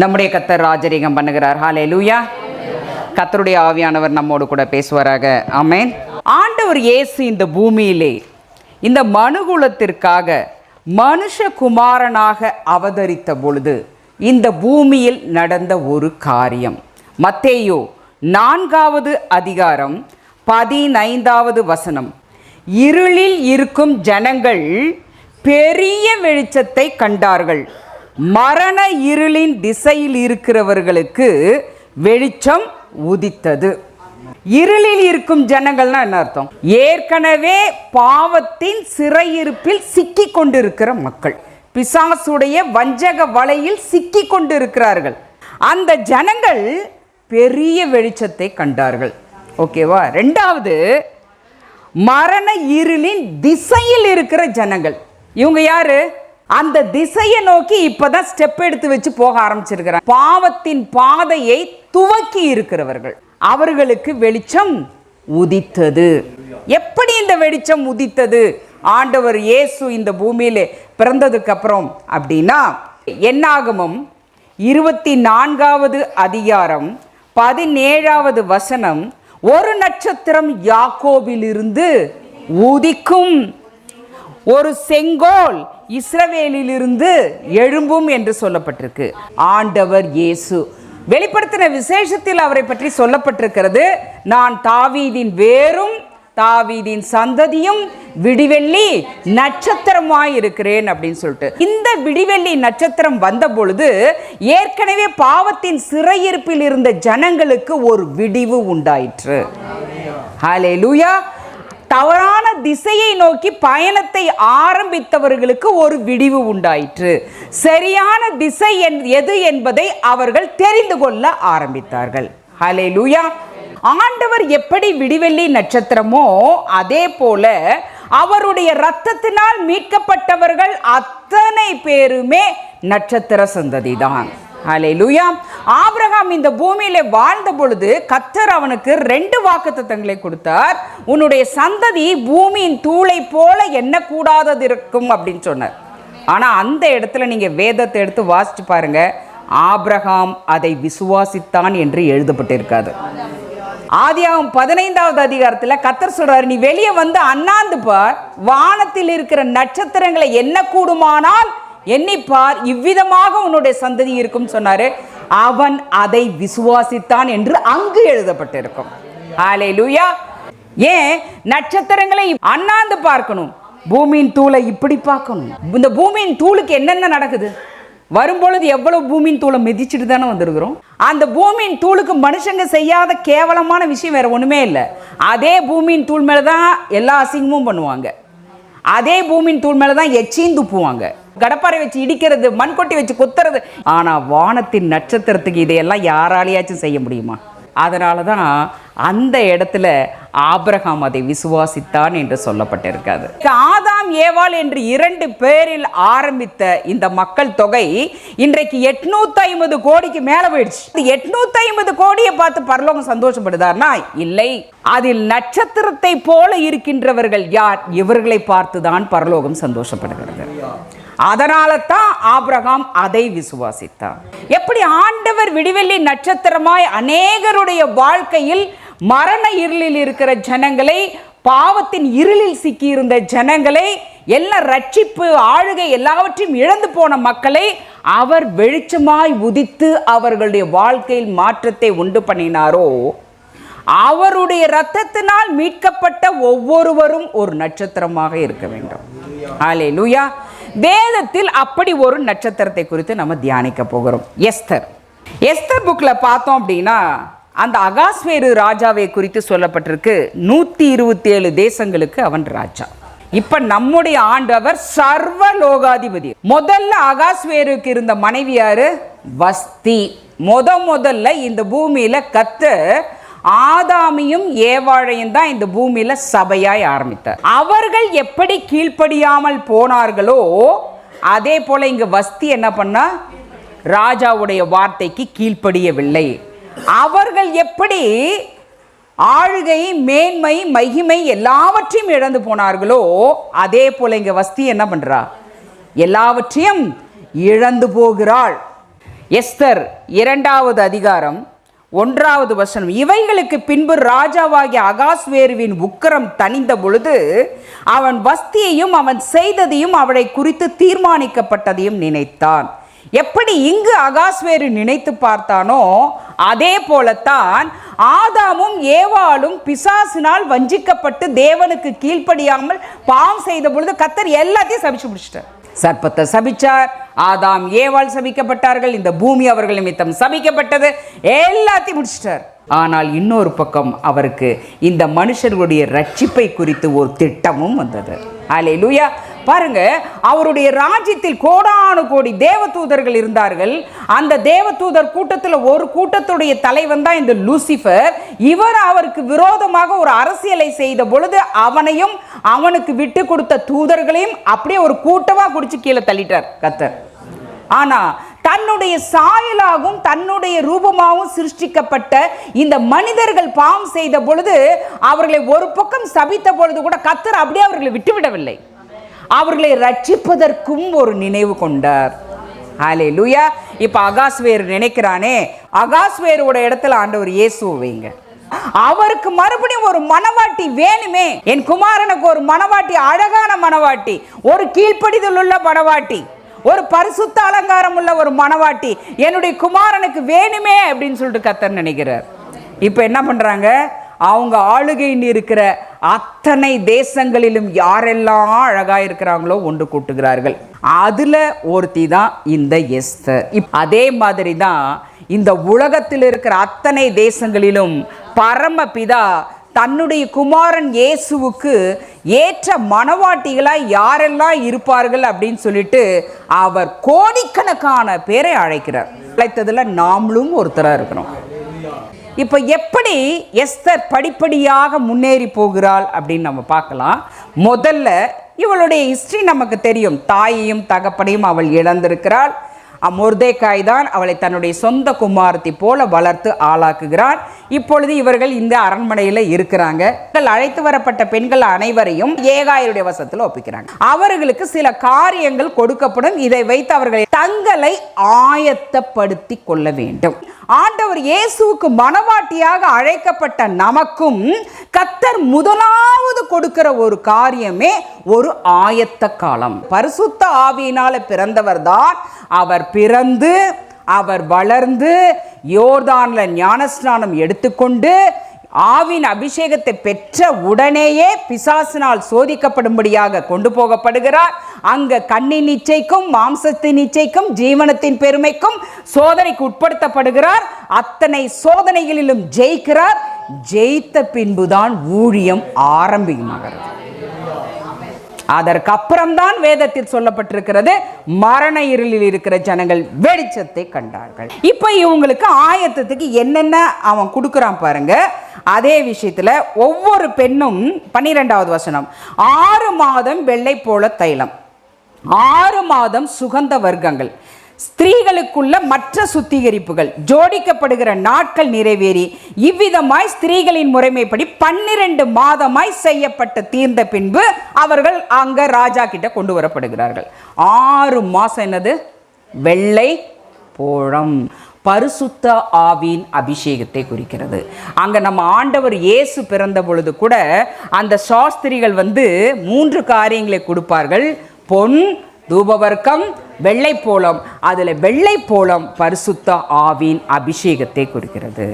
நம்முடைய கத்தர் ராஜரீகம் பண்ணுகிறார். ஹாலே லூயா கத்தருடைய ஆவியானவர் நம்மோடு கூட பேசுவாராக. ஆமேன் ஆண்டவர் இயேசு இந்த பூமியிலே இந்த மனுகுலத்திற்காக மனுஷகுமாரனாக அவதரித்த பொழுது இந்த பூமியில் நடந்த ஒரு காரியம். மத்தேயோ நான்காவது அதிகாரம் பதினைந்தாவது வசனம். இருளில் இருக்கும் ஜனங்கள் பெரிய வெளிச்சத்தை கண்டார்கள். மரண இருளின் திசையில் இருக்கிறவர்களுக்கு வெளிச்சம் உதித்தது. இருளில் இருக்கும் ஜனங்கள்னா என்ன அர்த்தம்? ஏற்கனவே பாவத்தின் சிறையிருப்பில் சிக்கி கொண்டிருக்கிற மக்கள். பிசாசுடைய வஞ்சக வலையில் சிக்கி கொண்டிருக்கிறார்கள். அந்த ஜனங்கள் பெரிய வெளிச்சத்தை கண்டார்கள். ஓகேவா ரெண்டாவது மரண இருளின் திசையில் இருக்கிற ஜனங்கள். இவங்க யாரு? அந்த திசையை நோக்கி இப்பதான் ஸ்டெப் எடுத்து வச்சு போக ஆரம்பிச்சிருக்கிறார். பாவத்தின் பாதையை துவக்கி இருக்கிறவர்கள். அவர்களுக்கு வெளிச்சம் உதித்தது. எப்படி இந்த வெளிச்சம் உதித்தது? ஆண்டவர் இயேசு இந்த பூமியில பிறந்ததுக்கு அப்புறம் அப்படின்னா என்னாகமும் இருபத்தி நான்காவது அதிகாரம் பதினேழாவது வசனம் ஒரு நட்சத்திரம் யாக்கோபிலிருந்து உதிக்கும். ஒரு செங்கோல் இஸ்ரவேலிலிருந்து எழும்பும் என்று சொல்லப்பட்டிருக்கு. ஆண்டவர் இயேசு. வெளிப்படுத்தின விசேஷத்தில் அவரை பற்றி சொல்லப்பட்டிருக்கிறது நான் தாவீதின் வேரும் தாவீதின் சந்ததியும் விடிவெள்ளி நட்சத்திரமாய் இருக்கிறேன் அப்படின்னு சொல்லிட்டு. இந்த விடிவெள்ளி நட்சத்திரம் வந்த பொழுது ஏற்கனவே பாவத்தின் சிறையிருப்பில் இருந்த ஜனங்களுக்கு ஒரு விடிவு உண்டாயிற்று. ஹலே தவறான திசையை நோக்கி பயணத்தை ஆரம்பித்தவர்களுக்கு ஒரு விடிவு உண்டாயிற்று. சரியான திசை என்- எது என்பதை அவர்கள் தெரிந்து கொள்ள ஆரம்பித்தார்கள். ஹலே ஆண்டவர் எப்படி விடிவெள்ளி நட்சத்திரமோ அதே போல அவருடைய ரத்தத்தினால் மீட்கப்பட்டவர்கள் அத்தனை பேருமே நட்சத்திர சந்ததிதான். ஹalleluya. ஆபிரகாம் இந்த பூமியில வாழ்ந்த பொழுது கத்தர் அவனுக்கு ரெண்டு வாக்குத்தத்தங்களை கொடுத்தார். உன்னுடைய சந்ததி பூமியின் தூளை போல எண்ணக்கூடாதது இருக்கும் அப்படின்னு சொன்னார். ஆனா அந்த இடத்துல நீங்க வேதத்தை எடுத்து வாசிச்சு பாருங்க. ஆபிரகாம் அதை விசுவாசித்தான் என்று எழுதப்பட்டிருக்காது. ஆதியாவும் பதினைந்தாவது அதிகாரத்தில் கத்தர் சொல்றாரு நீ வெளியே வந்து அண்ணாந்து பார். வானத்தில் இருக்கிற நட்சத்திரங்களை என்ன கூடுமானால் எண்ணிப்பார். இவ்விதமாக உன்னுடைய சந்ததி இருக்கும் சொன்னாரு. அவன் அதை விசுவாசித்தான் என்று அங்கு எழுதப்பட்டிருக்கும். ஹalleluya. ஏன்? நட்சத்திரங்களை அண்ணாந்து பார்க்கணும். பூமியின் தூளை இப்படி பார்க்கணும். இந்த பூமியின் தூளுக்கு என்னென்ன நடக்குது? வரும்பொழுது எவ்வளவு பூமியின் தூளை மிதிச்சுட்டு தானே வந்திருக்கிறோம்? அந்த பூமியின் தூளுக்கு மனுஷங்க செய்யாத கேவலமான விஷயம் வேற ஒண்ணுமே இல்லை. அதே பூமியின் தூள் மேலே தான் எல்லா அசிங்கமும் பண்ணுவாங்க. அதே பூமியின் தூள் மேலே தான் எச்சியும் துப்புவாங்க. கடப்பாரை வச்சு இடிக்கிறது மண்கொட்டி வச்சு குத்துறது. ஆனால் வானத்தின் நட்சத்திரத்துக்கு இதையெல்லாம் யாராலையாச்சும் செய்ய முடியுமா? அதனால தான் அந்த இடத்துல ஆபிரகாம் அதை விசுவாசித்தான் என்று சொல்லப்பட்டிருக்காது. ஆதாம் ஏவாள் என்று இரண்டு பேரில் ஆரம்பித்த இந்த மக்கள் தொகை இன்றைக்கு எட்நூத்தி ஐம்பது கோடிக்கு மேல போயிடுச்சு. எட்நூத்தி ஐம்பது கோடியை பார்த்து பரலோகம் சந்தோஷப்படுதார்னா இல்லை. அதில் நட்சத்திரத்தை போல இருக்கின்றவர்கள் யார்? இவர்களை பார்த்துதான் பரலோகம் சந்தோஷப்படுகிறது. அதனால தான் ஆபிரகாம் அதை விசுவாசித்தார். எப்படி ஆண்டவர் விடிவெள்ளி நட்சத்திரமாய் அநேகருடைய வாழ்க்கையில் மரண இருளில் இருக்கிற ஜனங்களை பாவத்தின் இருளில் சிக்கியிருந்த ஜனங்களை எல்லாம் ரட்சிப்பு ஆளுகை எல்லாவற்றையும் இழந்து போன மக்களை அவர் வெளிச்சமாய் உதித்து அவர்களுடைய வாழ்க்கையில் மாற்றத்தை உண்டு பண்ணினாரோ? அவருடைய ரத்தத்தினால் மீட்கப்பட்ட ஒவ்வொருவரும் ஒரு நட்சத்திரமாக இருக்க வேண்டும். ஆலே லூயா வேதத்தில் அப்படி ஒரு நட்சத்திரத்தை குறித்து நம்ம தியானிக்க போகிறோம். எஸ்தர். எஸ்தர் புக்கில் பார்த்தோம் அப்படின்னா அந்த அகாஸ்வேரு ராஜாவை குறித்து சொல்லப்பட்டிருக்கு. நூற்றி இருபத்தி ஏழு தேசங்களுக்கு அவன் ராஜா. இப்போ நம்முடைய ஆண்டவர் சர்வ லோகாதிபதி முதல்ல அகாஸ்வேருக்கு இருந்த மனைவியார் வஸ்தி. முத முதல்ல இந்த பூமியில் கத்த ஆதாமியும் ஏவாழையும் தான் இந்த பூமியில சபையாய் ஆரம்பித்தார். அவர்கள் எப்படி கீழ்ப்படியாமல் போனார்களோ அதே போல இங்க வஸ்தி என்ன பண்ணா ராஜாவுடைய வார்த்தைக்கு கீழ்ப்படியவில்லை. அவர்கள் எப்படி ஆளுகை மேன்மை மகிமை எல்லாவற்றையும் இழந்து போனார்களோ அதே போல இங்க வஸ்தி என்ன பண்றா? எல்லாவற்றையும் இழந்து போகிறாள். எஸ்தர் இரண்டாவது அதிகாரம் ஒன்றாவது வசனம் இவைகளுக்கு பின்பு ராஜாவாகிய அகாஸ்வேருவின் உக்கிரம் தணிந்த பொழுது அவன் வஸ்தியையும் அவன் செய்ததையும் அவளை குறித்து தீர்மானிக்கப்பட்டதையும் நினைத்தான். எப்படி இங்கு அகாஸ்வேரு நினைத்து பார்த்தானோ அதே போலத்தான் ஆதாமும் ஏவாளும் பிசாசினால் வஞ்சிக்கப்பட்டு தேவனுக்கு கீழ்ப்படியாமல் பாவம் செய்த பொழுது கத்தர் எல்லாத்தையும் சபிச்சு முடிச்சிட்டார். சர்ப்பத்தை சபிச்சார். ஆதாம் ஏவாள் சபிக்கப்பட்டார்கள். இந்த பூமி அவர்கள் நிமித்தம் சபிக்கப்பட்டது. எல்லாத்தையும் முடிச்சிட்டார். ஆனால் இன்னொரு பக்கம் அவருக்கு இந்த மனுஷர்களுடைய ரட்சிப்பை குறித்து ஒரு திட்டமும் வந்தது. அலே லூயா பாருங்க அவருடைய ராஜ்யத்தில் கோடானு கோடி தேவதூதர்கள் இருந்தார்கள். அந்த தேவதூதர் கூட்டத்தில் ஒரு கூட்டத்துடைய தலைவன் தான் இந்த லூசிஃபர். இவர் அவருக்கு விரோதமாக ஒரு அரசியலை செய்த பொழுது அவனையும் அவனுக்கு விட்டு கொடுத்த தூதர்களையும் அப்படியே ஒரு கூட்டமாக குடிச்சு கீழே தள்ளிட்டார் கத்தர் ஆனா தன்னுடைய சாயலாகவும் தன்னுடைய ரூபமாகவும் சிருஷ்டிக்கப்பட்ட இந்த மனிதர்கள் பாவம் செய்த பொழுது அவர்களை ஒரு பக்கம் சபித்த பொழுது கூட கத்தர் அப்படியே அவர்களை விட்டுவிடவில்லை. அவர்களை ரட்சிப்பதற்கும் ஒரு நினைவு கொண்டார். ஹாலே லூயா இப்போ அகாஸ்வேர் நினைக்கிறானே அகாஸ்வேரோட இடத்துல ஆண்டவர் இயேசு வைங்க. அவருக்கு மறுபடியும் ஒரு மனவாட்டி வேணுமே. என் குமாரனுக்கு ஒரு மனவாட்டி அழகான மனவாட்டி ஒரு கீழ்ப்படிதல் உள்ள மனவாட்டி ஒரு பரிசுத்த அலங்காரம் உள்ள ஒரு மனவாட்டி என்னுடைய குமாரனுக்கு வேணுமே அப்படின்னு சொல்லிட்டு கத்தர் நினைக்கிறார். இப்போ என்ன பண்ணுறாங்க அவங்க ஆளுகைன்னு இருக்கிற அத்தனை தேசங்களிலும் யாரெல்லாம் அழகாக இருக்கிறாங்களோ ஒன்று கூட்டுகிறார்கள். அதில் ஒருத்தி தான் இந்த எஸ்தர். இப் அதே மாதிரி தான் இந்த உலகத்தில் இருக்கிற அத்தனை தேசங்களிலும் பரமபிதா தன்னுடைய குமாரன் இயேசுவுக்கு ஏற்ற மனவாட்டிகளாக யாரெல்லாம் இருப்பார்கள் அப்படின்னு சொல்லிட்டு அவர் கோடிக்கணக்கான பேரை அழைக்கிறார். அழைத்ததில் நாமளும் ஒருத்தராக இருக்கிறோம் இப்போ எப்படி எஸ்தர் படிப்படியாக முன்னேறி போகிறாள் அப்படின்னு நம்ம பார்க்கலாம். முதல்ல இவளுடைய ஹிஸ்ட்ரி நமக்கு தெரியும். தாயையும் தகப்பனையும் அவள் இழந்திருக்கிறாள். மொர்தேக்காய் தான் அவளை தன்னுடைய சொந்த குமாரத்தை போல வளர்த்து ஆளாக்குகிறான். இப்பொழுது இவர்கள் இந்த அரண்மனையில் இருக்கிறாங்க. அழைத்து வரப்பட்ட பெண்கள் அனைவரையும் ஏகாயருடைய வசத்தில் ஒப்பிக்கிறாங்க. அவர்களுக்கு சில காரியங்கள் கொடுக்கப்படும். இதை வைத்து அவர்களை தங்களை ஆயத்தப்படுத்தி கொள்ள வேண்டும். ஆண்டவர் இயேசுவுக்கு மனவாட்டியாக அழைக்கப்பட்ட நமக்கும் கத்தர் முதலாவது கொடுக்கிற ஒரு காரியமே ஒரு ஆயத்த காலம் பரிசுத்த ஆவியினால பிறந்தவர் தான் அவர் பிறந்து அவர் வளர்ந்து யோர்தானில் ஞானஸ்நானம் எடுத்துக்கொண்டு ஆவின் அபிஷேகத்தை பெற்ற உடனேயே பிசாசினால் சோதிக்கப்படும்படியாக கொண்டு போகப்படுகிறார். அங்க கண்ணின் நிச்சைக்கும் மாம்சத்தின் நிச்சைக்கும் ஜீவனத்தின் பெருமைக்கும் சோதனைக்கு உட்படுத்தப்படுகிறார். அத்தனை சோதனைகளிலும் ஜெயிக்கிறார். ஜெயித்த பின்புதான் ஊழியம் ஆரம்பிக்குமாகிறது அதற்கப்புறம்தான் வேதத்தில் சொல்லப்பட்டிருக்கிறது மரண இருளில் இருக்கிற ஜனங்கள் வெளிச்சத்தை கண்டார்கள். இப்போ இவங்களுக்கு ஆயத்தத்துக்கு என்னென்ன அவன் கொடுக்குறான் பாருங்க. அதே விஷயத்தில் ஒவ்வொரு பெண்ணும் பன்னிரெண்டாவது வசனம் ஆறு மாதம் வெள்ளை போல தைலம் ஆறு மாதம் சுகந்த வர்க்கங்கள். ஸ்திரீகளுக்குள்ள மற்ற சுத்திகரிப்புகள். ஜோடிக்கப்படுகிற நாட்கள் நிறைவேறி இவ்விதமாய் ஸ்திரீகளின் முறைமைப்படி பன்னிரண்டு மாதமாய் செய்யப்பட்ட தீர்ந்த பின்பு அவர்கள் அங்க ராஜா கிட்ட கொண்டு வரப்படுகிறார்கள். ஆறு மாசம் என்னது? வெள்ளை போழம் பரிசுத்த ஆவின் அபிஷேகத்தை குறிக்கிறது. அங்க நம்ம ஆண்டவர் இயேசு பிறந்த பொழுது கூட அந்த சாஸ்திரிகள் வந்து மூன்று காரியங்களை கொடுப்பார்கள். பொன் தூபவர்க்கம் வெள்ளை போலம் அதில் வெள்ளை போலம் பரிசுத்த ஆவின் அபிஷேகத்தை குறிக்கிறது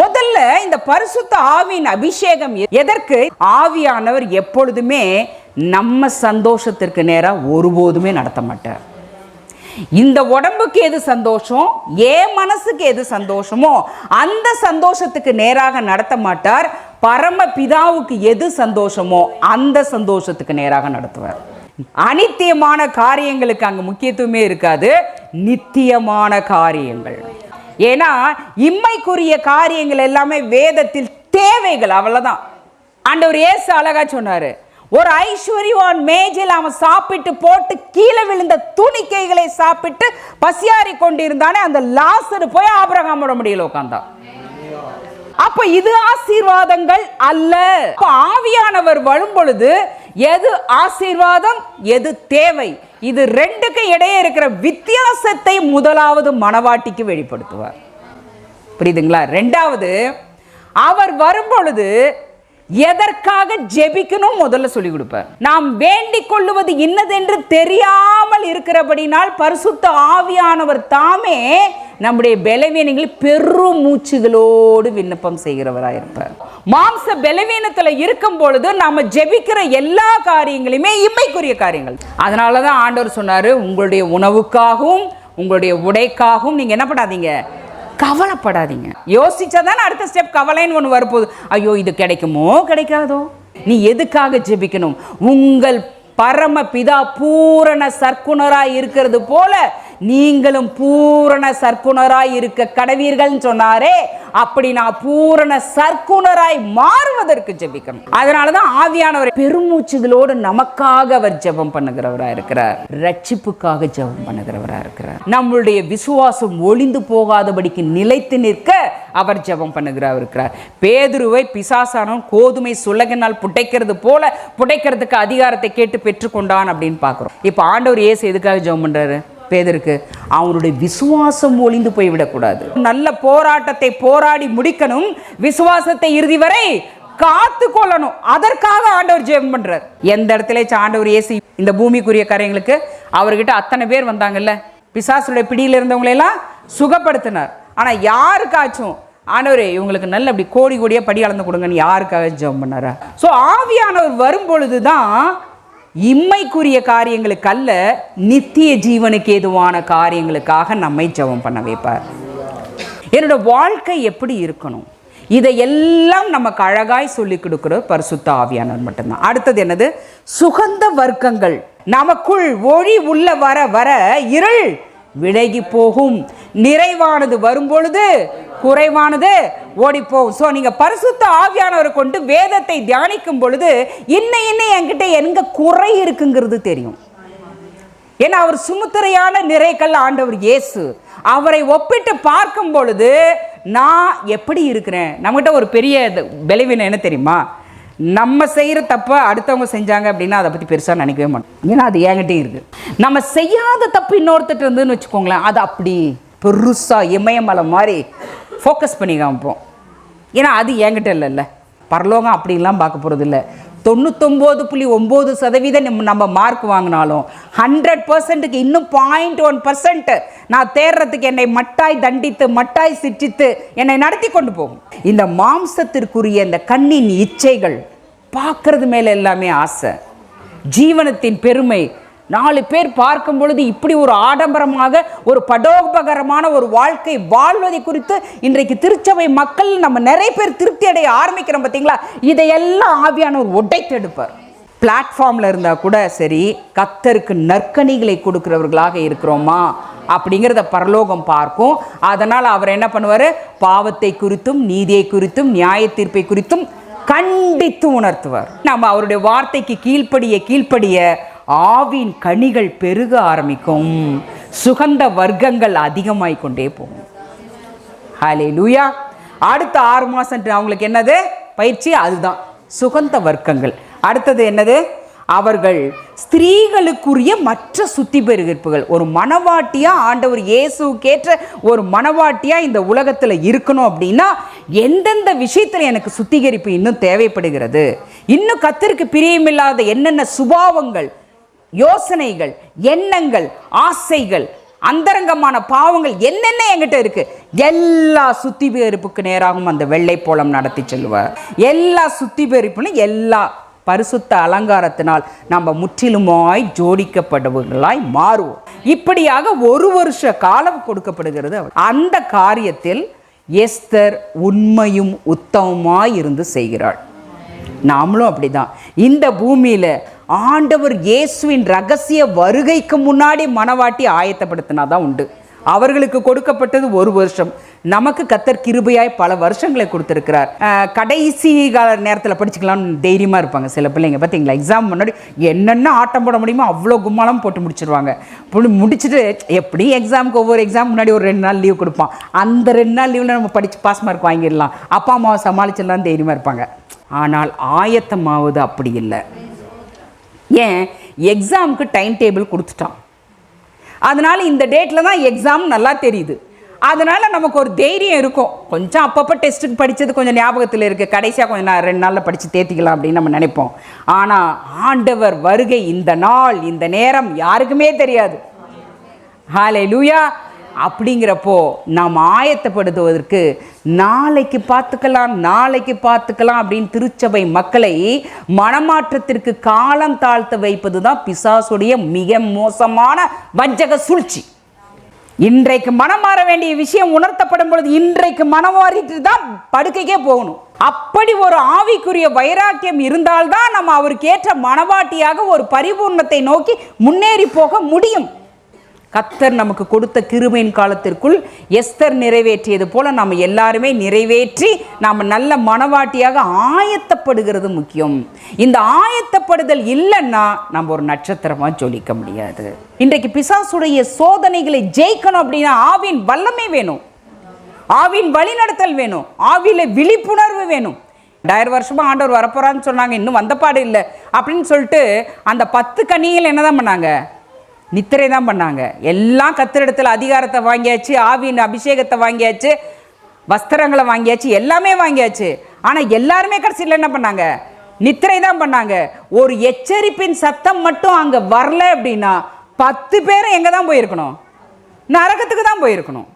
முதல்ல இந்த பரிசுத்த ஆவின் அபிஷேகம் எதற்கு? ஆவியானவர் எப்பொழுதுமே நம்ம சந்தோஷத்திற்கு நேராக ஒருபோதுமே நடத்த மாட்டார். இந்த உடம்புக்கு எது சந்தோஷம்? ஏன் மனசுக்கு எது சந்தோஷமோ அந்த சந்தோஷத்துக்கு நேராக நடத்த மாட்டார். பரம பிதாவுக்கு எது சந்தோஷமோ அந்த சந்தோஷத்துக்கு நேராக நடத்துவார். அனித்தியமான காரியங்களுக்கு அங்க முக்கியத்துவமே இருக்காது நித்தியமான காரியங்கள். ஏன்னா இம்மைக்குரிய காரியங்கள் எல்லாமே வேதத்தில் தேவைகள் அவ்வளோதான் ஆண்டவர் இயேசு அழகா சொன்னார் ஒரு ஐஸ்வர்யவான் மேஜில் அவன் சாப்பிட்டு போட்டு கீழே விழுந்த துணிக்கைகளை சாப்பிட்டு பசியாறி கொண்டிருந்தானே அந்த லாசரு போய் ஆபிரகாமோட முடியல உட்கார்ந்தான் அப்ப இது ஆசீர்வாதங்கள் அல்ல. ஆவியானவர் வரும் பொழுது எது ஆசீர்வாதம் எது தேவை? இது ரெண்டுக்கு இடையே இருக்கிற வித்தியாசத்தை முதலாவது மணவாட்டிக்கு வெளிப்படுத்துவார். புரியுதுங்களா? ரெண்டாவது அவர் வரும்பொழுது எதற்காக ஜெபிக்கணும் முதல்ல சொல்லி கொடுப்பார் நாம் வேண்டிக் கொள்ளுவது இன்னதென்று தெரியாமல் இருக்கிறபடினால் பரிசுத்த ஆவியானவர் தாமே நம்முடைய பலவீனங்களில் பெரும் மூச்சுகளோடு விண்ணப்பம் செய்கிறவராக இருப்பார். மாம்ச பலவீனத்தில் இருக்கும் பொழுது நாம ஜெபிக்கிற எல்லா காரியங்களுமே இம்மைக்குரிய காரியங்கள். அதனால தான் ஆண்டவர் சொன்னார் உங்களுடைய உணவுக்காகவும் உங்களுடைய உடைக்காகவும் நீங்கள் என்ன பண்ணாதீங்க. கவலைப்படாதீங்க. யோசிச்சா தானே அடுத்த ஸ்டெப் கவலைன்னு ஒன்று வரப்போகுது. ஐயோ இது கிடைக்குமோ கிடைக்காதோ? நீ எதுக்காக ஜெபிக்கணும்? உங்கள் பரம பிதா பூரண சர்க்குணராக இருக்கிறது போல நீங்களும் பூரண சர்க்குணராய் இருக்க கடவீர்கள்னு சொன்னாரே அப்படி நான் பூரண சர்க்குணராய் மாறுவதற்கு ஜெபிக்கணும் அதனால தான் ஆவியானவர் பெருமூச்சுகளோடு நமக்காக அவர் ஜெபம் பண்ணுகிறவரா இருக்கிறார். ரட்சிப்புக்காக ஜெபம் பண்ணுகிறவரா இருக்கிறார். நம்மளுடைய விசுவாசம் ஒளிந்து போகாதபடிக்கு நிலைத்து நிற்க அவர் ஜெபம் பண்ணுகிறவர் இருக்கிறார். பேதுருவை பிசாசானம் கோதுமை சுலகினால் புடைக்கிறது போல புடைக்கிறதுக்கு அதிகாரத்தை கேட்டு பெற்றுக்கொண்டான் அப்படின்னு பார்க்குறோம். இப்போ ஆண்டவர் ஏசு எதுக்காக ஜெபம் பண்ணுறாரு பேதருக்கு. அவருடைய விசுவாசம் ஒளிந்து போய்விடக்கூடாது. நல்ல போராட்டத்தை போராடி முடிக்கணும். விசுவாசத்தை இறுதி வரை காத்து கொள்ளணும் அதற்காக ஆண்டவர் ஜெபம் பண்றார். எந்த இடத்துல ஆண்டவர் ஏசி இந்த பூமிக்குரிய காரியங்களுக்கு அவர்கிட்ட அத்தனை பேர் வந்தாங்கல்ல? பிசாசுடைய பிடியில் இருந்தவங்களெல்லாம் சுகப்படுத்தினார். ஆனால் யாருக்காச்சும் ஆண்டவரே இவங்களுக்கு நல்ல அப்படி கோடி கோடியாக படி அளந்து கொடுங்கன்னு யாருக்காக ஜெபம் பண்ணாரா? ஸோ ஆவியானவர் வரும்பொழுது தான் இம்மைக்குரிய காரியங்களுக்கு அல்ல நித்திய ஜீவனுக்கு ஏதுவான காரியங்களுக்காக நம்மை ஜெபம் பண்ண வைப்பார். என்னோட வாழ்க்கை எப்படி இருக்கணும்? இதையெல்லாம் நமக்கு அழகாய் சொல்லி கொடுக்குற பரிசுத்த ஆவியானவர் மட்டும்தான். அடுத்தது என்னது? சுகந்த வர்க்கங்கள். நமக்குள் ஒளி உள்ள வர வர இருள் விலகி போகும். நிறைவானது வரும்பொழுது குறைவானது ஓடிப்போகும். ஸோ நீங்கள் பரிசுத்த ஆவியானவரை கொண்டு வேதத்தை தியானிக்கும் பொழுது இன்னும் இன்னும் என்கிட்ட எங்க குறை இருக்குங்கிறது தெரியும். ஏன்னா அவர் சுமுத்திரையான நிறைக்கல் ஆண்டவர் இயேசு. அவரை ஒப்பிட்டு பார்க்கும் பொழுது நான் எப்படி இருக்கிறேன்? நம்மகிட்ட ஒரு பெரிய இது பலவீனம் என்ன தெரியுமா? நம்ம செய்கிற தப்பை அடுத்தவங்க செஞ்சாங்க அப்படின்னா அதை பற்றி பெருசாக நினைக்கவே மாட்டோம். ஏன்னா அது என்கிட்டயும் இருக்குது நம்ம செய்யாத தப்பு இன்னொருத்தட்டு இருந்துன்னு வச்சுக்கோங்களேன் அது அப்படி பெருசாக இமயமலை மாதிரி ஃபோக்கஸ் பண்ணி காமிப்போம் ஏன்னா அது என்கிட்ட இல்லைல்ல. பரலோகம் அப்படிலாம் பார்க்க போகிறது இல்லை. தொண்ணூத்தொம்போது புள்ளி ஒம்பது சதவீதம் நம்ம நம்ம மார்க் வாங்கினாலும் ஹண்ட்ரட் பர்சன்ட்டுக்கு இன்னும் பாயிண்ட் ஒன் பர்சன்ட் நான் தேர்றதுக்கு என்னை மட்டாய் தண்டித்து மட்டாய் சிற்றித்து என்னை நடத்தி கொண்டு போகும். இந்த மாம்சத்திற்குரிய இந்த கண்ணின் இச்சைகள் பார்க்கறது மேலே எல்லாமே ஆசை. ஜீவனத்தின் பெருமை நாலு பேர் பார்க்கும் பொழுது இப்படி ஒரு ஆடம்பரமாக ஒரு படோபகரமான ஒரு வாழ்க்கை வாழ்வதை குறித்து இன்றைக்கு திருச்சபை மக்கள் நம்ம நிறைய பேர் திருப்தி அடைய ஆரம்பிக்கிறோம் பார்த்தீங்களா? இதையெல்லாம் ஆவியானவர் உடைத்தெடுப்பார் பிளாட்ஃபார்மில் இருந்தால் கூட சரி கத்தருக்கு நற்கனிகளை கொடுக்குறவர்களாக இருக்கிறோமா? அப்படிங்கிறத பரலோகம் பார்க்கும். அதனால் அவர் என்ன பண்ணுவார்? பாவத்தை குறித்தும் நீதியை குறித்தும் நியாய தீர்ப்பை குறித்தும் கண்டித்து உணர்த்துவார். நம்ம அவருடைய வார்த்தைக்கு கீழ்ப்படிய கீழ்ப்படிய ஆவின் கனிகள் பெருக ஆரம்பிக்கும். சுகந்த வர்க்கங்கள் அதிகமாய் கொண்டே போகும். ஹலே லூயா அடுத்த ஆறு மாதம் அவங்களுக்கு என்னது? பயிற்சி அதுதான். சுகந்த வர்க்கங்கள். அடுத்தது என்னது? அவர்கள் ஸ்திரீகளுக்குரிய மற்ற சுத்திகரிப்புகள் ஒரு மனவாட்டியாக ஆண்டவர் இயேசுக்கேற்ற ஒரு மனவாட்டியாக இந்த உலகத்தில் இருக்கணும் அப்படின்னா எந்தெந்த விஷயத்தில் எனக்கு சுத்திகரிப்பு இன்னும் தேவைப்படுகிறது? இன்னும் கத்திற்கு பிரியமில்லாத என்னென்ன சுபாவங்கள்? யோசனைகள் எண்ணங்கள் ஆசைகள் அந்தரங்கமான பாவங்கள் என்னென்ன என்கிட்ட இருக்கு? எல்லா சுத்திகரிப்புக்கு நேராகவும் அந்த வெள்ளை போலம் நடத்தி செல்வார் எல்லா சுத்திகரிப்புன்னு எல்லா பரிசுத்த அலங்காரத்தினால் நம்ம முற்றிலுமாய் ஜோடிக்கப்படுவர்களாய் மாறுவோம். இப்படியாக ஒரு வருஷ காலம் கொடுக்கப்படுகிறது அந்த காரியத்தில் எஸ்தர் உண்மையும் உத்தமமாய் இருந்து செய்கிறாள் நாமளும் அப்படிதான். இந்த பூமியில் ஆண்டவர் இயேசுவின் ரகசிய வருகைக்கு முன்னாடி மனவாட்டி ஆயத்தப்படுத்தினா தான் உண்டு. அவர்களுக்கு கொடுக்கப்பட்டது ஒரு வருஷம். நமக்கு கத்தர் கிருபையாய் பல வருஷங்களை கொடுத்துருக்கிறார். கடைசி கால நேரத்தில் படிச்சுக்கலாம்னு தைரியமாக இருப்பாங்க சில பிள்ளைங்க. பார்த்தீங்களா எக்ஸாம் முன்னாடி என்னென்ன ஆட்டம் போட முடியுமோ அவ்வளோ கும்மாலம் போட்டு முடிச்சிருவாங்க. முடிச்சுட்டு எப்படி எக்ஸாமுக்கு ஒவ்வொரு எக்ஸாம் முன்னாடி ஒரு ரெண்டு நாள் லீவ் கொடுப்பான். அந்த ரெண்டு நாள் லீவில் நம்ம படித்து பாஸ் மார்க் வாங்கிடலாம். அப்பா அம்மாவை சமாளிச்சிடலாம் தைரியமாக இருப்பாங்க. ஆனால் ஆயத்தமாவது அப்படி இல்லை. ஏன்? எக்ஸாமுக்கு டைம் டேபிள் கொடுத்துட்டான். அதனால் இந்த டேட்டில் தான் எக்ஸாம் நல்லா தெரியுது. அதனால் நமக்கு ஒரு தைரியம் இருக்கும். கொஞ்சம் அப்பப்போ டெஸ்ட்டுக்கு படித்தது கொஞ்சம் ஞாபகத்தில் இருக்குது கடைசியாக கொஞ்சம் நான் ரெண்டு நாளில் படித்து தேர்த்திக்கலாம் அப்படின்னு நம்ம நினைப்போம். ஆனால் ஆண்டவர் வருகை இந்த நாள் இந்த நேரம் யாருக்குமே தெரியாது. ஹாலே லூயா அப்படிங்கிறப்போ நாம் ஆயத்தப்படுத்துவதற்கு நாளைக்கு பார்த்துக்கலாம் நாளைக்கு பார்த்துக்கலாம் அப்படின்னு திருச்சபை மக்களை மனமாற்றத்திற்கு காலம் தாழ்த்த வைப்பது தான் பிசாசுடைய மிக மோசமான வஞ்சக சூழ்ச்சி. இன்றைக்கு மனம் மாற வேண்டிய விஷயம் உணர்த்தப்படும் பொழுது இன்றைக்கு மனம் மாறிட்டு தான் படுக்கைக்கே போகணும். அப்படி ஒரு ஆவிக்குரிய வைராக்கியம் இருந்தால்தான் நம்ம அவருக்கு ஏற்ற மனவாட்டியாக ஒரு பரிபூர்ணத்தை நோக்கி முன்னேறி போக முடியும். கத்தர் நமக்கு கொடுத்த கிருமையின் காலத்திற்குள் எஸ்தர் நிறைவேற்றியது போல நாம் எல்லாருமே நிறைவேற்றி நாம் நல்ல மனவாட்டியாக ஆயத்தப்படுகிறது முக்கியம். இந்த ஆயத்தப்படுதல் இல்லைன்னா நம்ம ஒரு நட்சத்திரமாக ஜொலிக்க முடியாது. இன்றைக்கு பிசாசுடைய சோதனைகளை ஜெயிக்கணும் அப்படின்னா ஆவின் வல்லமை வேணும். ஆவின் வழிநடத்தல் வேணும். ஆவியில் விழிப்புணர்வு வேணும். ரெண்டாயிரம் வருஷமாக ஆண்டவர் வரப்போகிறான்னு சொன்னாங்க இன்னும் வந்தபாடு இல்லை அப்படின்னு சொல்லிட்டு அந்த பத்து கன்னிகள் என்னதான் பண்ணாங்க? நித்திரை தான் பண்ணாங்க. எல்லாம் கத்திரிடத்தில் அதிகாரத்தை வாங்கியாச்சு ஆவியின் அபிஷேகத்தை வாங்கியாச்சு வஸ்திரங்களை வாங்கியாச்சு எல்லாமே வாங்கியாச்சு. ஆனால் எல்லாருமே கடைசியில் என்ன பண்ணாங்க? நித்திரை தான் பண்ணாங்க. ஒரு எச்சரிப்பின் சத்தம் மட்டும் அங்கே வரல அப்படின்னா பத்து பேரும் எங்கே தான் போயிருக்கணும்? நரகத்துக்கு தான் போயிருக்கணும்.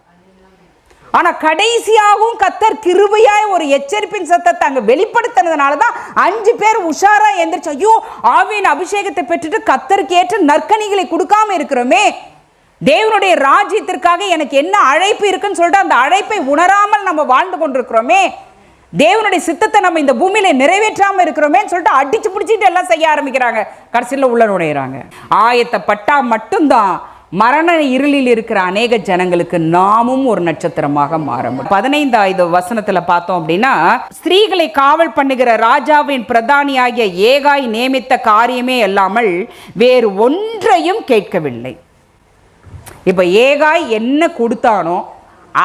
ஆனால் கடைசியாகவும் கத்தர் கிருபையாய் ஒரு எச்சரிப்பின் சத்தத்தை அங்கே வெளிப்படுத்தினதுனால தான் அஞ்சு பேர் உஷாராக எந்திரிச்சு ஐயோ ஆவியின் அபிஷேகத்தை பெற்றுட்டு கத்தருக்கு ஏற்ற நற்கனிகளை கொடுக்காம இருக்கிறோமே. தேவனுடைய ராஜ்யத்திற்காக எனக்கு என்ன அழைப்பு இருக்குன்னு சொல்லிட்டு அந்த அழைப்பை உணராமல் நம்ம வாழ்ந்து கொண்டிருக்கிறோமே. தேவனுடைய சித்தத்தை நம்ம இந்த பூமியில நிறைவேற்றாம இருக்கிறோமேன்னு சொல்லிட்டு அடிச்சு பிடிச்சிட்டு எல்லாம் செய்ய ஆரம்பிக்கிறாங்க. கடைசியில் உள்ள நுழையிறாங்க. ஆயத்தப்பட்டா மட்டும்தான் மரண இருளில் இருக்கிற அநேக ஜனங்களுக்கு நாமும் ஒரு நட்சத்திரமாக மாற முடியும். பதினைந்தாவது வசனத்துல பார்த்தோம் அப்படின்னா ஸ்திரீகளை காவல் பண்ணுகிற ராஜாவின் பிரதானியாகிய ஏகாய் நியமித்த காரியமே அல்லாமல் வேறு ஒன்றையும் கேட்கவில்லை. இப்போ ஏகாய் என்ன கொடுத்தானோ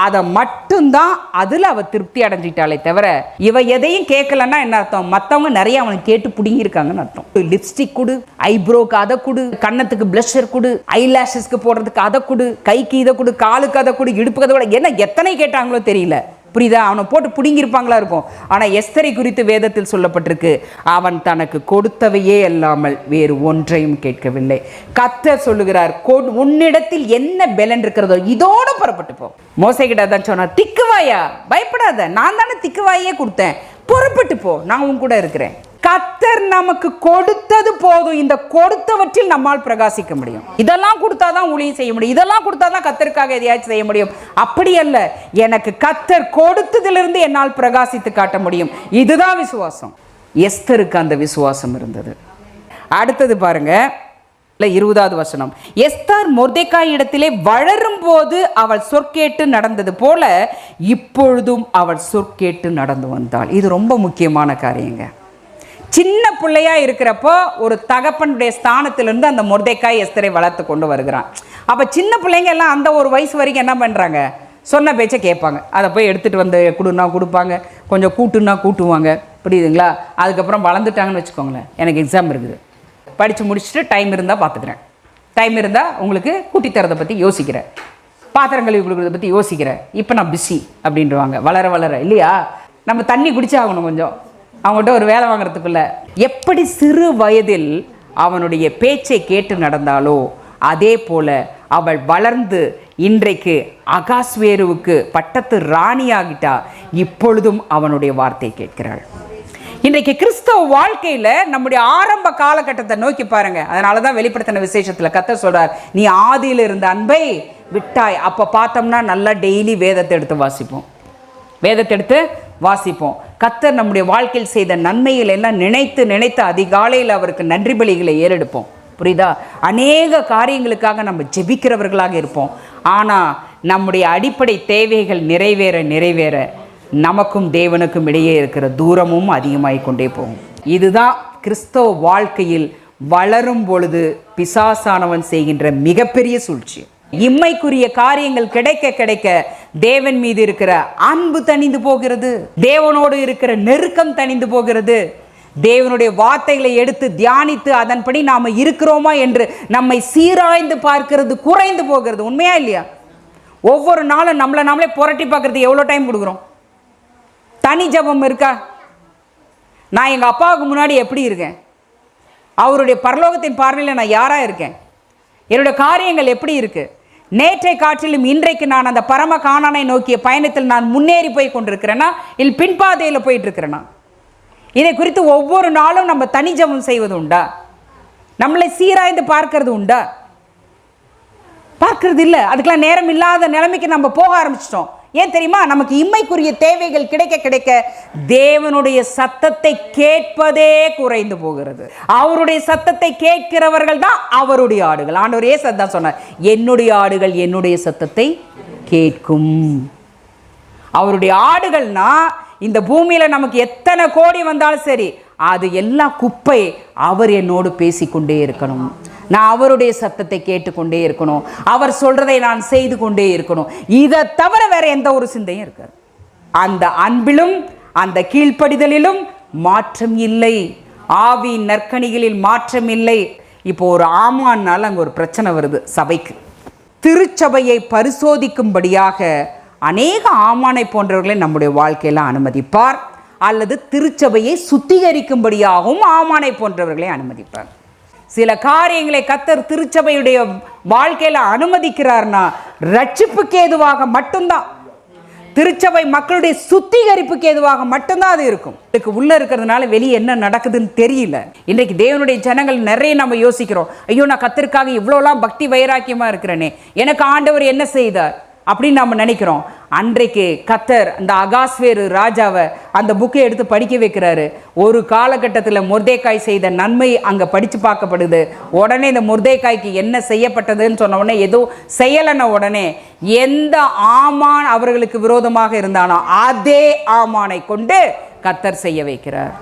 அதை மட்டும்தான் அதில் அவள் திருப்தி அடைஞ்சிட்டாளே தவிர இவ எதையும் கேட்கலன்னா என்ன அர்த்தம்? மற்றவங்க நிறைய அவனுக்கு கேட்டு பிடுங்கியிருக்காங்கன்னு அர்த்தம். லிப்ஸ்டிக் கொடு ஐப்ரோக்கு அதை கொடு கன்னத்துக்கு பிளஷர் கொடு ஐ லேஷஸ்க்கு போடுறதுக்கு அதை கொடு கைக்கு இதை கொடு காலுக்கு அதை கொடு இடுப்புக்கு அதை கொடு என்ன எத்தனை கேட்டாங்களோ தெரியல. புரியுதா? அவனை போட்டு பிடுங்கியிருப்பாங்களா இருக்கும். ஆனால் எஸ்தரை குறித்து வேதத்தில் சொல்லப்பட்டிருக்கு அவன் தனக்கு கொடுத்தவையே அல்லாமல் வேறு ஒன்றையும் கேட்கவில்லை. கத்தர் சொல்லுகிறார் உன்னிடத்தில் என்ன பெலன் இருக்கிறதோ இதோடு புறப்பட்டு போ. மோசைக்கிட்ட தான் சொன்னார் திக்குவாயா? பயப்படாத. நான் தானே திக்குவாயே கொடுத்தேன். புறப்பட்டு போ. நான் உன் கூட இருக்கிறேன். கத்தர் நமக்கு கொடுத்தது போதும். இந்த கொடுத்தவற்றில் நம்மால் பிரகாசிக்க முடியும். இதெல்லாம் கொடுத்தாதான் ஊழியம் செய்ய முடியும். இதெல்லாம் கொடுத்தாதான் கத்தருக்காக எதையாச்சும் செய்ய முடியும். அப்படி அல்ல. எனக்கு கத்தர் கொடுத்ததிலிருந்து என்னால் பிரகாசித்து காட்ட முடியும். இதுதான் விசுவாசம். எஸ்தருக்கு அந்த விசுவாசம் இருந்தது. அடுத்தது பாருங்க. இல்லை இருபதாவது வசனம். எஸ்தர் மொர்தேக்காய் இடத்திலே வளரும் போது அவள் சொற்கேட்டு நடந்தது போல இப்பொழுதும் அவள் சொற்கேட்டு நடந்து வந்தாள். இது ரொம்ப முக்கியமான காரியங்க. சின்ன பிள்ளையா இருக்கிறப்போ ஒரு தகப்பனுடைய ஸ்தானத்திலிருந்து அந்த மொர்தெக்காய் எஸ்தரை வளர்த்து கொண்டு வருகிறான். அப்போ சின்ன பிள்ளைங்க எல்லாம் அந்த ஒரு வயசு வரைக்கும் என்ன பண்ணுறாங்க சொன்ன பேச்சை கேட்பாங்க. அதை போய் எடுத்துகிட்டு வந்து கொடுன்னா கொடுப்பாங்க. கொஞ்சம் கூட்டுன்னா கூட்டுவாங்க. புரியுதுங்களா? அதுக்கப்புறம் வளர்ந்துட்டாங்கன்னு வச்சுக்கோங்களேன். எனக்கு எக்ஸாம் இருக்குது. படித்து முடிச்சுட்டு டைம் இருந்தால் பார்த்துக்கிறேன் டைம் இருந்தால் உங்களுக்கு கூட்டித்தரதை பற்றி யோசிக்கிறேன். பாத்திரம் கழுவி கொடுக்குறத பற்றி யோசிக்கிறேன். இப்போ நான் பிஸி அப்படின்றவாங்க. வளர வளர. இல்லையா? நம்ம தண்ணி குடிச்சாகணும் கொஞ்சம். அவங்கள்ட்ட ஒரு வேலை வாங்குறதுக்குள்ள. எப்படி சிறு வயதில் அவனுடைய பேச்சை கேட்டு நடந்தாலோ அதே போல அவள் வளர்ந்து இன்றைக்கு அகாஸ்வேருவுக்கு பட்டத்து ராணியாகிட்டா இப்பொழுதும் அவனுடைய வார்த்தை கேட்கிறாள். இன்றைக்கு கிறிஸ்தவ வாழ்க்கையில நம்முடைய ஆரம்ப காலகட்டத்தை நோக்கி பாருங்க. அதனால தான் வெளிப்படுத்தின விசேஷத்துல கத்த சொல்றார் நீ ஆதியில இருந்த அன்பை விட்டாய். அப்போ பார்த்தோம்னா நல்லா டெய்லி வேதத்தை எடுத்து வாசிப்போம். வேதத்தை எடுத்து வாசிப்போம். கத்தர் நம்முடைய வாழ்க்கையில் செய்த நன்மைகள் எல்லாம் நினைத்து நினைத்து அதிகாலையில் அவருக்கு நன்றி பலிகளை ஏறெடுப்போம். புரியுதா? அநேக காரியங்களுக்காக நம்ம ஜெபிக்கிறவர்களாக இருப்போம். ஆனால் நம்முடைய அடிப்படை தேவைகள் நிறைவேற நிறைவேற நமக்கும் தேவனுக்கும் இடையே இருக்கிற தூரமும் அதிகமாகிக் கொண்டே போகும். இதுதான் கிறிஸ்தவ வாழ்க்கையில் வளரும் பொழுது பிசாசானவன் செய்கின்ற மிகப்பெரிய சூழ்ச்சி. இம்மைக்குரிய காரியங்கள் கிடைக்க கிடைக்க தேவன் மீது இருக்கிற அன்பு தணிந்து போகிறது தேவனோடு இருக்கிற நெருக்கம் தணிந்து போகிறது. தேவனுடைய வார்த்தைகளை எடுத்து தியானித்து அதன்படி நாம் இருக்கிறோமா என்று நம்மை சீராய்ந்து பார்க்கிறது குறைந்து போகிறது. உண்மையா இல்லையா? ஒவ்வொரு நாளும் நம்மளை நாமளே புரட்டி பார்க்கறதுக்கு எவ்வளோ டைம் கொடுக்குறோம்? தனி ஜபம் இருக்கா? நான் எங்கள் அப்பாவுக்கு முன்னாடி எப்படி இருக்கேன்? அவருடைய பரலோகத்தின் பார்வையில் நான் யாராக இருக்கேன்? என்னுடைய காரியங்கள் எப்படி இருக்குது நேற்றை காற்றிலும் இன்றைக்கு நான் அந்த பரம காணானை நோக்கிய பயணத்தில் நான் முன்னேறி போய் கொண்டிருக்கிறேன்னா இல்லை பின்பாதையில் போயிட்டு இருக்கிறேனா இதை குறித்து ஒவ்வொரு நாளும் நம்ம தனி ஜபம் செய்வது உண்டா? நம்மளை சீராய்ந்து பார்க்கறது உண்டா? பார்க்கறது இல்லை. அதுக்கெல்லாம் நேரம் இல்லாத நிலைமைக்கு நம்ம போக ஆரம்பிச்சிட்டோம். ஏன் தெரியுமா? நமக்கு இம்மைக்குரிய தேவைகள் கிடைக்க கிடைக்க தேவனுடைய சத்தத்தை கேட்பதே குறைந்து போகிறது. அவருடைய சத்தத்தை கேட்கிறவர்கள் தான் அவருடைய ஆடுகள். ஆண்டவர் ஏசு தான் சொன்னார் என்னுடைய ஆடுகள் என்னுடைய சத்தத்தை கேட்கும். அவருடைய ஆடுகள்னா இந்த பூமியில் நமக்கு எத்தனை கோடி வந்தாலும் சரி அது எல்லா குப்பை அவர் என்னோடு பேசிக்கொண்டே இருக்கணும். நான் அவருடைய சத்தத்தை கேட்டுக்கொண்டே இருக்கணும். அவர் சொல்றதை நான் செய்து கொண்டே இருக்கணும். இதை தவிர வேற எந்த ஒரு சிந்தையும் இருக்காது. அந்த அன்பிலும் அந்த கீழ்ப்படிதலிலும் மாற்றம் இல்லை. ஆவி நற்கணிகளில் மாற்றம் இல்லை. இப்போ ஒரு ஆமானால் அங்கே ஒரு பிரச்சனை வருது சபைக்கு. திருச்சபையை பரிசோதிக்கும்படியாக அநேக ஆமானை போன்றவர்களை நம்முடைய வாழ்க்கையில் அனுமதிப்பார். அல்லது திருச்சபையை சுத்திகரிக்கும்படியாகவும் ஆமானை போன்றவர்களை அனுமதிப்பார். சில காரியங்களை கத்தர் திருச்சபையுடைய வாழ்க்கையில் அனுமதிக்கிறார்னா ரட்சிப்புக்கு ஏதுவாக மட்டும்தான். திருச்சபை மக்களுடைய சுத்திகரிப்புக்கு ஏதுவாக மட்டும்தான் அது இருக்கும். இதுக்கு உள்ள இருக்கிறதுனால வெளியே என்ன நடக்குதுன்னு தெரியல. இன்றைக்கு தேவனுடைய ஜனங்கள் நிறைய நம்ம யோசிக்கிறோம். ஐயோ நான் கத்திற்காக இவ்வளோலாம் பக்தி வைராக்கியமாக இருக்கிறேனே. எனக்கு ஆண்டவர் என்ன செய்தார்? அப்படின்னு நம்ம நினைக்கிறோம். அன்றைக்கு கத்தர் அந்த அகாஸ்வேரு ராஜாவை அந்த புக்கை எடுத்து படிக்க வைக்கிறாரு. ஒரு காலகட்டத்தில் முர்தேக்காய் செய்த நன்மை அங்கே படித்து பார்க்கப்படுது. உடனே இந்த முர்தேக்காய்க்கு என்ன செய்யப்பட்டதுன்னு சொன்ன உடனே ஏதோ செய்யலைன்ன உடனே எந்த ஆமான் அவர்களுக்கு விரோதமாக இருந்தானோ அதே ஆமானை கொண்டு கத்தர் செய்ய வைக்கிறார்.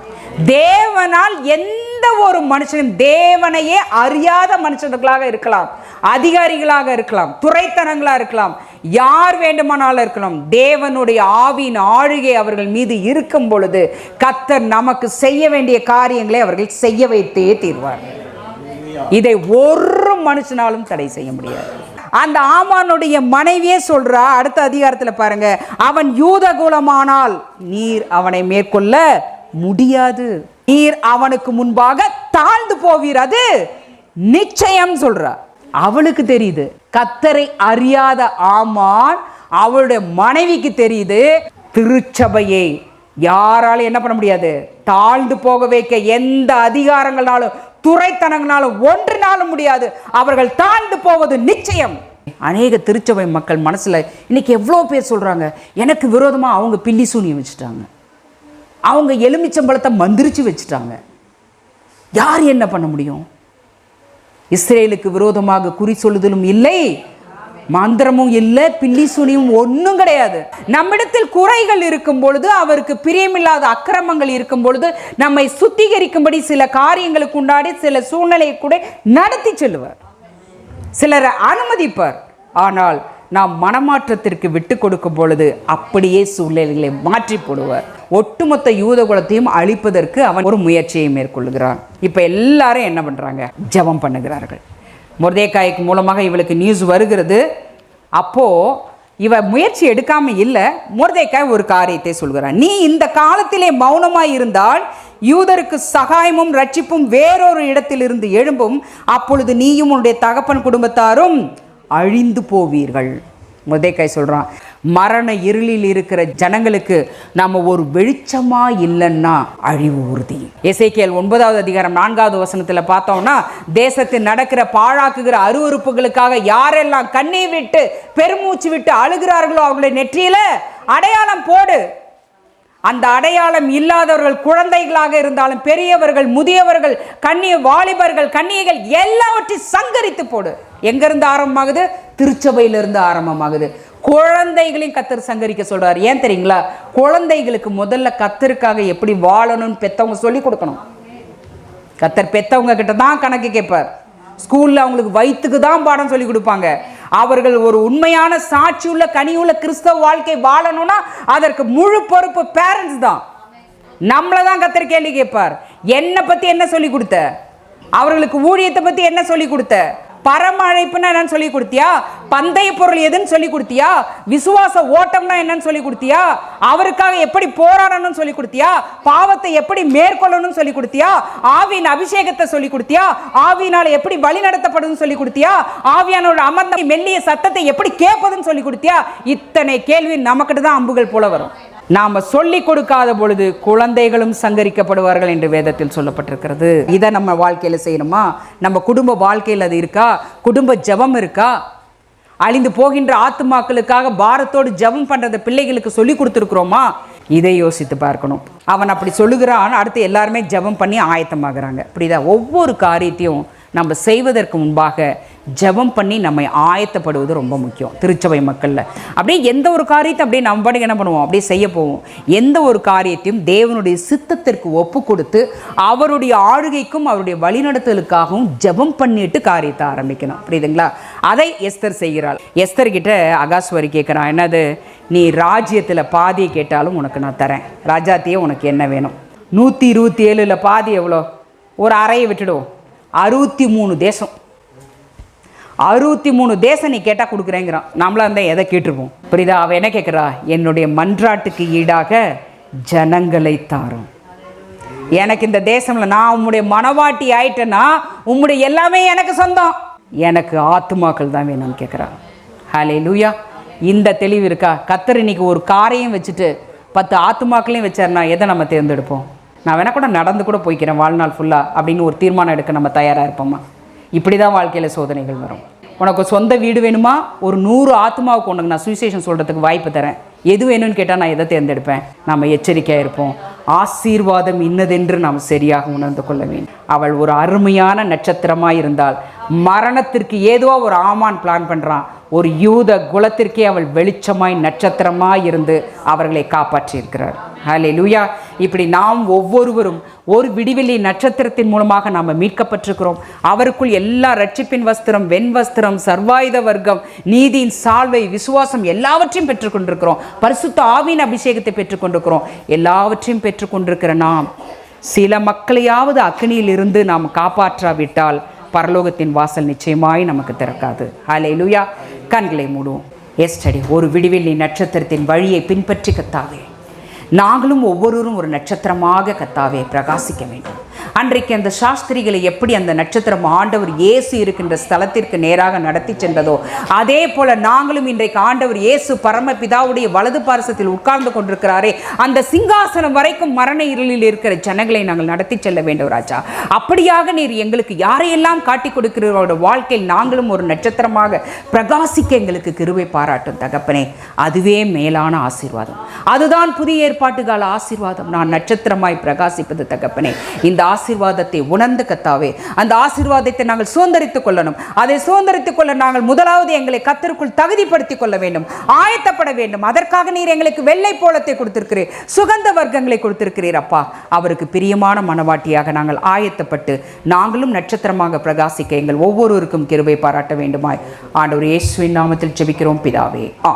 தேவனால் எந்த ஒரு மனுஷனும் தேவனையே அறியாத மனுஷர்களாக இருக்கலாம். அதிகாரிகளாக இருக்கலாம். துறைத்தனங்களாக இருக்கலாம். யார் வேண்டுமானாலும் இருக்கலாம். தேவனுடைய ஆவியின் ஆளுகை அவர்கள் மீது இருக்கும் பொழுது கத்தர் நமக்கு செய்ய வேண்டிய காரியங்களை அவர்கள் செய்ய வைத்தே தீர்வார். இதை ஒரு மனுஷனாலும் தடை செய்ய முடியாது. அந்த ஆமானுடைய மனைவியே சொல்றா அடுத்த அதிகாரத்தில் பாருங்க அவன் யூத குலமானால் நீர் அவனை மேற்கொள்ள முடியாது. நீர் அவனுக்கு முன்பாக தாழ்ந்து போவீர் அது நிச்சயம் சொல்றா அவளுக்கு தெரியுது. கத்தரை அறியாத ஆமான் அவளுடைய மனைவிக்கு தெரியுது. திருச்சபையை யாராலும் என்ன பண்ண முடியாது. தாழ்ந்து போக வைக்க எந்த அதிகாரங்களாலும் துறைத்தனங்களாலும் ஒன்றினாலும் முடியாது. அவர்கள் தாழ்ந்து போவது நிச்சயம். அநேக திருச்சபை மக்கள் மனசுல இன்னைக்கு எவ்வளோ பேர் சொல்றாங்க. எனக்கு விரோதமா அவங்க பில்லி சூனியம் வச்சுட்டாங்க. அவங்க எலுமிச்சம்பழத்தை மந்திரிச்சு வச்சுட்டாங்க. யார் என்ன பண்ண முடியும்? இஸ்ரேலுக்கு விரோதமாக குறி சொல்லுதலும் இல்லை. மந்திரமும் இல்லை பில்லி சுனியும் ஒன்றும் கிடையாது. நம்மிடத்தில் குறைகள் இருக்கும் பொழுது அவருக்கு பிரியமில்லாத அக்கிரமங்கள் இருக்கும் பொழுது நம்மை சுத்திகரிக்கும்படி சில காரியங்களுக்கு உண்டாடி சில சூழ்நிலையை கூட நடத்தி செல்லுவார். சிலரை அனுமதிப்பார். ஆனால் நாம் மனமாற்றத்திற்கு விட்டு கொடுக்கும் பொழுது அப்படியே சூழ்நிலைகளை மாற்றி போடுவார். ஒட்டுமொத்த யூத குலத்தையும் அழிப்பதற்கு அவன் ஒரு முயற்சியை மேற்கொள்கிறான். இப்போ எல்லாரும் என்ன பண்ணுறாங்க ஜெபம் பண்ணுகிறார்கள். முருதேக்காய்க்கு மூலமாக இவளுக்கு நியூஸ் வருகிறது. அப்போது இவ முயற்சி எடுக்காமல் இல்லை முருதேக்காய் ஒரு காரியத்தை சொல்கிறான். நீ இந்த காலத்திலே மௌனமாக இருந்தால் யூதருக்கு சகாயமும் ரட்சிப்பும் வேறொரு இடத்திலிருந்து எழும்பும். அப்பொழுது நீயும் உன்னுடைய தகப்பன் குடும்பத்தாரும் அழிந்து போவீர்கள். முர்தேக்காய் சொல்கிறான் மரண இருளில் இருக்கிற ஜனங்களுக்கு நம்ம ஒரு வெளிச்சமா இல்லைன்னா அழிவு உறுதி. எசேக்கியேல் ஒன்பதாவது அதிகாரம் நான்காவது வசனத்தில் பார்த்தோம்னா தேசத்தில் நடக்கிற பாழாக்குகிற அருவருப்புகளுக்காக யாரெல்லாம் கண்ணி விட்டு பெருமூச்சு விட்டு அழுகிறார்களோ அவங்களுடைய நெற்றியில அடையாளம் போடு. அந்த அடையாளம் இல்லாதவர்கள் குழந்தைகளாக இருந்தாலும் பெரியவர்கள் முதியவர்கள் கண்ணிய வாலிபர்கள் கண்ணியைகள் எல்லாவற்றையும் சங்கரித்து போடு. எங்கேருந்து ஆரம்பமாகுது? திருச்சபையிலிருந்து ஆரம்பமாகுது. குழந்தைகளையும் கத்தர் சங்கரிக்க சொல்கிறார் ஏன் தெரியுங்களா? குழந்தைகளுக்கு முதல்ல கத்தருக்காக எப்படி வாழணும்னு பெற்றவங்க சொல்லி கொடுக்கணும். கத்தர் பெற்றவங்க கிட்ட தான் கணக்கு கேட்பார். ஸ்கூலில் அவங்களுக்கு வயிற்றுக்கு தான் பாடம் சொல்லி கொடுப்பாங்க. அவர்கள் ஒரு உண்மையான சாட்சியுள்ள கனியுள்ள கிறிஸ்தவ வாழ்க்கை வாழணும்னா அதற்கு முழு பொறுப்பு பேரண்ட்ஸ் தான். நம்மளை தான் கத்தர் கேள்வி கேட்பார். என்னை பற்றி என்ன சொல்லி கொடுத்த? அவர்களுக்கு ஊழியத்தை பற்றி என்ன சொல்லி கொடுத்த? பரம அழைப்புன்னா என்னன்னு சொல்லி கொடுத்தியா? பந்தய பொருள் எதுன்னு சொல்லி கொடுத்தியா? விசுவாச ஓட்டம்னா என்னன்னு சொல்லி கொடுத்தியா? அவருக்காக எப்படி போராடணும்னு சொல்லி கொடுத்தியா? பாவத்தை எப்படி மேற்கொள்ளணும்னு சொல்லி கொடுத்தியா? ஆவியின் அபிஷேகத்தை சொல்லி கொடுத்தியா? ஆவியினால எப்படி வழி நடத்தப்படுதுன்னு சொல்லி கொடுத்தியா? ஆவியானோட அமர்ந்த மெல்லிய சத்தத்தை எப்படி கேட்பதுன்னு சொல்லி கொடுத்தியா? இத்தனை கேள்வி நமக்கிட்ட தான் அம்புகள் போல வரும். நாம சொல்லி கொடுக்காத பொழுது குழந்தைகளும் சங்கரிக்கப்படுவார்கள் என்று வேதத்தில் சொல்லப்பட்டிருக்கிறது. இதை நம்ம வாழ்க்கையில செய்யணுமா? நம்ம குடும்ப வாழ்க்கையில் அது இருக்கா? குடும்ப ஜெபம் இருக்கா? அழிந்து போகின்ற ஆத்துமாக்களுக்காக பாரத்தோடு ஜெபம் பண்றத பிள்ளைகளுக்கு சொல்லி கொடுத்துருக்குறோமா? இதை யோசித்து பார்க்கணும். அவன் அப்படி சொல்லுகிறான் அடுத்து எல்லாருமே ஜெபம் பண்ணி ஆயத்தமாகறாங்க. இப்படிதான் ஒவ்வொரு காரியத்தையும் நம்ம செய்வதற்கு முன்பாக ஜெபம் பண்ணி நம்மை ஆயத்தப்படுவது ரொம்ப முக்கியம் திருச்சபை மக்களில். அப்படியே எந்த ஒரு காரியத்தை அப்படியே நம்ம பாட்டுக்கு என்ன பண்ணுவோம்? அப்படியே செய்ய போவோம். எந்த ஒரு காரியத்தையும் தேவனுடைய சித்தத்திற்கு ஒப்பு கொடுத்து அவருடைய ஆளுகைக்கும் அவருடைய வழிநடத்தலுக்காகவும் ஜெபம் பண்ணிட்டு காரியத்தை ஆரம்பிக்கணும். புரியுதுங்களா? அதை எஸ்தர் செய்கிறாள். எஸ்தர் கிட்ட அகாஸ்வரி கேட்குறான் என்னது? நீ ராஜ்யத்தில் பாதியை கேட்டாலும் உனக்கு நான் தரேன். ராஜாத்தியே உனக்கு என்ன வேணும்? நூற்றி இருபத்தி ஏழில் பாதி எவ்வளோ? ஒரு அறையை விட்டுடுவோம். அறுபத்தி மூணு தேசம். அறுபத்தி மூணு தேசம் நீ கேட்டால் கொடுக்குறேங்கிறான். நம்மளா இருந்தால் எதை கேட்டிருப்போம்? புரியுதா? அவள் என்ன கேட்குறா என்னுடைய மன்றாட்டுக்கு ஈடாக ஜனங்களை தாரும். எனக்கு இந்த தேசம்ல நான் உம்முடைய மனவாட்டி ஆயிட்டேன்னா உம்முடைய எல்லாமே எனக்கு சொந்தம். எனக்கு ஆத்துமாக்கள் தான் வேணும்னு கேட்குறா ஹலே லூயா இந்த தெளிவு இருக்கா? கத்தர் இன்னைக்கு ஒரு காரையும் வச்சுட்டு பத்து ஆத்துமாக்களையும் வச்சாருன்னா எதை நம்ம தேர்ந்தெடுப்போம்? நான் வேணா கூட நடந்து கூட போய்க்கிறேன் வாழ்நாள் ஃபுல்லாக அப்படின்னு ஒரு தீர்மானம் எடுக்க நம்ம தயாராக இருப்போம்மா இப்படி தான் வாழ்க்கையில் சோதனைகள் வரும். உனக்கு சொந்த வீடு வேணுமா? ஒரு நூறு ஆத்மாவுக்கு உனக்கு நான் சுவிசேஷன் சொல்கிறதுக்கு வாய்ப்பு தரேன். எது வேணும்னு கேட்டால் நான் எதை தேர்ந்தெடுப்பேன்? நம்ம எச்சரிக்கையாக இருப்போம். ஆசீர்வாதம் இன்னதென்று நாம் சரியாக உணர்ந்து கொள்ள வேண்டும். அவள் ஒரு அருமையான நட்சத்திரமாக இருந்தால் மரணத்திற்கு ஏதோ ஒரு ஆமான் பிளான் பண்ணுறான் ஒரு யூத குலத்திற்கே அவள் வெளிச்சமாய் நட்சத்திரமாய் இருந்து அவர்களை காப்பாற்றியிருக்கிறார். ஹலே லூயா இப்படி நாம் ஒவ்வொருவரும் ஒரு விடிவெளி நட்சத்திரத்தின் மூலமாக நாம் மீட்கப்பட்டிருக்கிறோம். அவருக்குள் எல்லா ரட்சிப்பின் வஸ்திரம் வெண் வஸ்திரம் சர்வாயுத வர்க்கம் நீதியின் சால்வை விசுவாசம் எல்லாவற்றையும் பெற்றுக்கொண்டிருக்கிறோம் பரிசுத்த ஆவின் அபிஷேகத்தை பெற்றுக்கொண்டிருக்கிறோம் எல்லாவற்றையும் பெற்றுக்கொண்டிருக்கிற நாம் சில மக்களையாவது அக்னியில் இருந்து நாம் காப்பாற்றாவிட்டால் பரலோகத்தின் வாசல் நிச்சயமாய் நமக்கு திறக்காது. ஹலே லூயா கண்களை மூடுவோம். எஸ்டடி ஒரு விடிவெள்ளி நட்சத்திரத்தின் வழியை பின்பற்றி கத்தாவே. நாங்களும் ஒவ்வொருவரும் ஒரு நட்சத்திரமாக கத்தாவே பிரகாசிக்க வேண்டும். அன்றைக்கு அந்த சாஸ்திரிகளை எப்படி அந்த நட்சத்திரம் ஆண்டவர் இயேசு இருக்கின்ற ஸ்தலத்திற்கு நேராக நடத்தி சென்றதோ அதே போல நாங்களும் இன்றைக்கு ஆண்டவர் இயேசு பரமபிதாவுடைய வலது பாரசத்தில் உட்கார்ந்து கொண்டிருக்கிறாரே அந்த சிங்காசனம் வரைக்கும் மரண இருளில் இருக்கிற ஜனங்களை நாங்கள் நடத்தி செல்ல வேண்டும் ராஜா. அப்படியாக நீர் எங்களுக்கு யாரையெல்லாம் காட்டி கொடுக்கிறவரோட வாழ்க்கையில் நாங்களும் ஒரு நட்சத்திரமாக பிரகாசிக்க எங்களுக்கு கிருவை பாராட்டும் தகப்பனே. அதுவே மேலான ஆசீர்வாதம். அதுதான் புதிய ஏற்பாட்டு கால ஆசீர்வாதம். நான் நட்சத்திரமாய் பிரகாசிப்பது தகப்பனே. இந்த ஆசீர்வாதத்தை உணர்ந்து கத்தாவே. அந்த ஆசீர்வாதத்தை நாங்கள் சுதந்திரித்துக் கொள்ளணும். அதை சுதந்திரித்துக் கொள்ள நாங்கள் முதலாவது எங்களை கத்திற்குள் தகுதிப்படுத்திக் கொள்ள வேண்டும். ஆயத்தப்பட வேண்டும். அதற்காக நீர் எங்களுக்கு வெள்ளை போலத்தை கொடுத்திருக்கிறீர். சுகந்த வர்க்கங்களை கொடுத்திருக்கிறீர் அப்பா. அவருக்கு பிரியமான மனவாட்டியாக நாங்கள் ஆயத்தப்பட்டு நாங்களும் நட்சத்திரமாக பிரகாசிக்க எங்கள் ஒவ்வொருவருக்கும் கிருபை பாராட்ட வேண்டுமாய். ஆண்டவர் இயேசுவின் நாமத்தில் ஜெபிக்கிறோம் பிதாவே. ஆ